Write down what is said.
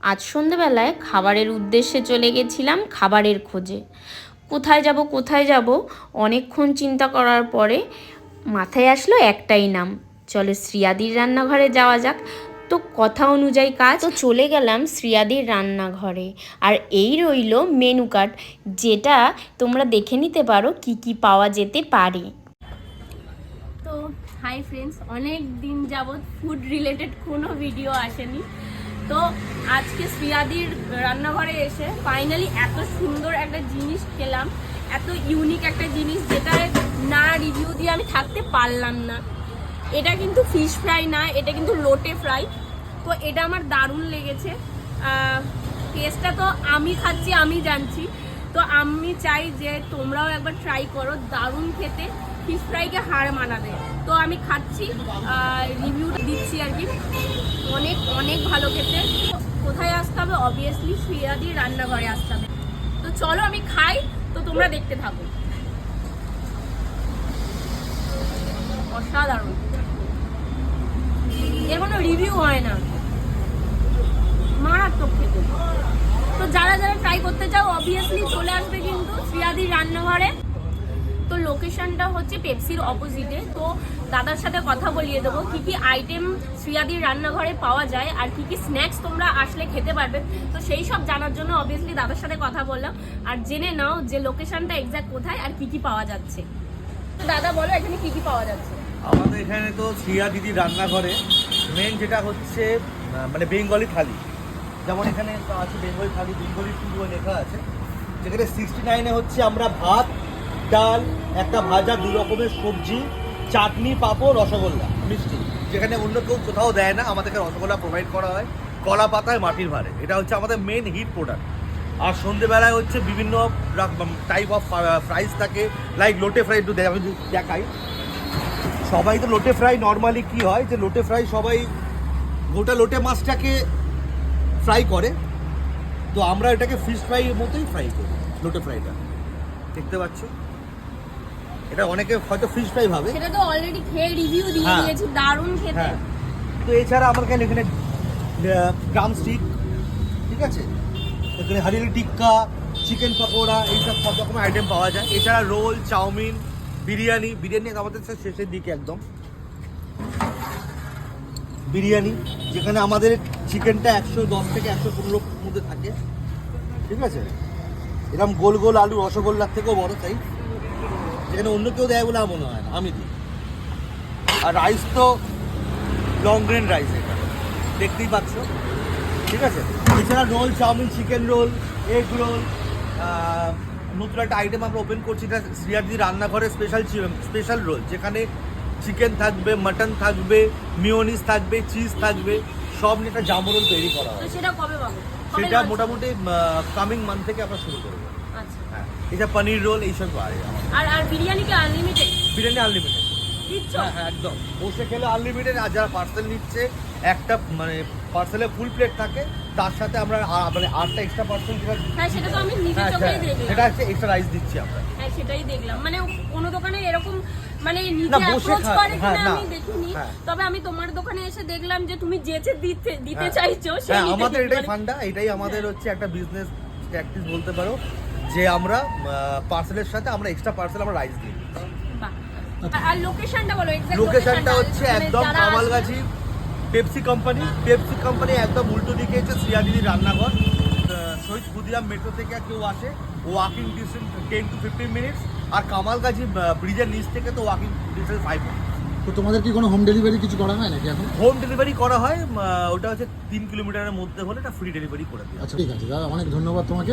আজ সন্ধেবেলায় খাবারের উদ্দেশ্যে চলে গেছিলাম খাবারের খোঁজে। কোথায় যাব কোথায় যাব অনেকক্ষণ চিন্তা করার পরে মাথায় আসলো একটাই নাম। চলো শ্রিয়াদির রান্নাঘরে যাওয়া যাক। তো কথা অনুযায়ী কাজ তো চলে গেলাম শ্রিয়াদির রান্নাঘরে। আর এই রইল মেনু কার্ড যেটা তোমরা দেখে নিতে পারো কি কি পাওয়া যেতে পারে। তো হাই ফ্রেন্ডস অনেক দিন যাবৎ ফুড রিলেটেড কোনো ভিডিও আসেনি। তো আজকে শ্রিয়াদির রান্নাঘরে এসে ফাইনালি এত সুন্দর একটা জিনিস খেলাম, এত ইউনিক একটা জিনিস যেটা না রিভিউ দিয়ে আমি থাকতে পারলাম না। এটা কিন্তু ফিশ ফ্রাই না, এটা কিন্তু লোটে ফ্রাই তো এটা আমার দারুণ লেগেছে। টেস্টটা তো আমি খাচ্ছি, আমি জানছি। তো আমি চাই যে তোমরাও একবার ট্রাই করো, দারুণ খেতে। ফিশ ফ্রাইকে হার মানাবে। তো আমি খাচ্ছি রিভিউ দিচ্ছি আর কি অনেক অনেক ভালো খেতে। কোথায় আসতে হবে? অবভিয়াসলি শ্রিয়াদি রান্নাঘরে আসতে হবে। তো চলো আমি খাই, তো তোমরা দেখতে থাকো। অসাধারণ। এর কোনো রিভিউ হয় না। মারাত্মক খেতে। তো যারা যারা ট্রাই করতে চাও অবভিয়াসলি চলে আসবে কিন্তু শ্রিয়াদির রান্নাঘরে। লোকেশনটা হচ্ছে পেপসির অপোজিটে তো দাদার সাথে কথা বলিয়ে দেবো, কি কি আইটেম শ্রিয়াদির রান্নাঘরে পাওয়া যায় আর কি কি স্ন্যাক্স তোমরা আসলে খেতে পারবে। তো সেই সব জানার জন্য অবভিয়াসলি দাদার সাথে কথা বললাম। আর জেনে নাও যে লোকেশনটা এক্স্যাক্ট কোথায় আর কি কি পাওয়া যাচ্ছে। তো দাদা বলো, এখানে কি কি পাওয়া যাচ্ছে? আমাদের এখানে তো শ্রিয়া দিদির রান্নাঘরে মেন যেটা হচ্ছে মানে বেঙ্গলি থালি। যেমন এখানে আছে বেঙ্গলি থালি, বেঙ্গলি টু লেখা আছে। যেখানে সিক্সটি নাইনে হচ্ছে আমরা ভাত ডাল, একটা ভাজা দু রকমের সবজি, চাটনি, পাঁপড়, রসগোল্লা, মিষ্টি। যেখানে অন্য কেউ কোথাও দেয় না, আমাদেরকে রসগোল্লা প্রোভাইড করা হয়। কলা পাতায় মাটির ভারে এটা হচ্ছে আমাদের মেন হিট প্রোডাক্ট আর সন্ধেবেলায় হচ্ছে বিভিন্ন টাইপ অফ ফ্রাইস থাকে। লাইক লোটে ফ্রাই একটু আমি দেখাই। সবাই তো লোটে ফ্রাই নর্মালি কি হয় যে লোটে ফ্রাই সবাই গোটা লোটে মাছটাকে ফ্রাই করে। তো আমরা এটাকে ফিশ ফ্রাই মতোই ফ্রাই করি লোটে ফ্রাইটা দেখতে পাচ্ছ? এটা অনেকে হয়তো ফিশ ফ্রাই ভাবে। সেটা তো অলরেডি খেয়ে রিভিউ দিয়ে হ্যাঁ। দিয়েছি দারুণ খেতে। হ্যাঁ। তো এছাড়া আমার কাছে এখানে ড্রাম স্টিক ঠিক আছে? এখানে হারিয়ালি টিক্কা চিকেন পকোড়া এইসব সব রকমের আইটেম পাওয়া যায়। এছাড়া রোল চাউমিন বিরিয়ানি বিরিয়ানি আমাদের শেষের দিকে একদম। বিরিয়ানি যেখানে আমাদের চিকেনটা একশো দশ থেকে একশো পনেরো মধ্যে থাকে। ঠিক আছে? এরকম গোল গোল আলু রসগোল্লার থেকেও বড় তাই? যেখানে অন্য কেউ দেয় বলে আমার মনে হয় না আমি দিই। আর রাইস তো লং গ্রেন রাইস এটা দেখতেই পাচ্ছ। ঠিক আছে? এছাড়া roll chowmein chicken roll egg roll নতুন একটা আইটেম আমরা ওপেন করছি এটা শ্রিয়াদি রান্নাঘরে স্পেশাল স্পেশাল রোল যেখানে চিকেন থাকবে মাটন থাকবে মিওনিস থাকবে চিজ থাকবে সব নিয়ে একটা জামো রোল তৈরি করা হয় সেটা? মোটামুটি কামিং মান্থ থেকে আমরা শুরু করব। আচ্ছা। হ্যাঁ। এটা পনির রোল এইসব পাওয়া যায় আর আর বিরিয়ানি কি আনলিমিটেড বিরিয়ানি আনলিমিটেড হ্যাঁ হ্যাঁ একদম। বসে খেলে আনলিমিটেড আর যারা পার্সেল নিচ্ছে একটা মানে পার্সেলে ফুল প্লেট থাকে তার সাথে আমরা মানে আটটা এক্সট্রা পার্সেল যেটা হ্যাঁ সেটা তো আমি নিজের হ্যাঁ, চোখেই দেখলাম। সেটা হচ্ছে এক্সট্রা রাইস দিচ্ছি আমরা। হ্যাঁ সেটাই দেখলাম। মানে কোনো দোকানে এরকম মানে নিজে অ্যাপ্রোচ করে কিনা আমি দেখিনি। তবে আমি তোমার দোকানে এসে দেখলাম যে তুমি যেচে দিতে দিতে। চাইছো হ্যাঁ আমাদের এটাই মানে- ফান্ডা এটাই আমাদের হচ্ছে একটা বিজনেস প্র্যাকটিস বলতে পারো। যে আমরা পার্সেলের সাথে আমরা এক্সট্রা পার্সেল আমরা রাইস দিই। আর- লোকেশনটা বলো লোকেশনটা হচ্ছে একদম Kamalgachhi Pepsi company Pepsi company একদম উল্টো দিকে হচ্ছে শ্রিয়াদিদির রান্নাঘর। শহীদ ক্ষুদিরাম মেট্রো থেকে কেউ আসে walking distance ten to fifteen minutes আর কামালগাছি ব্রিজের নিচ থেকে তো ওয়াকিং ডিস্টেন্স ফাইভ তো তোমাদের কি কোনো হোম ডেলিভারি কিছু করা হয় নাকি এখন? হোম ডেলিভারি করা হয় ওটা হচ্ছে তিন কিলোমিটারের মধ্যে হলে এটা ফ্রি ডেলিভারি করে দেওয়া। আচ্ছা ঠিক আছে। দাদা অনেক ধন্যবাদ তোমাকে।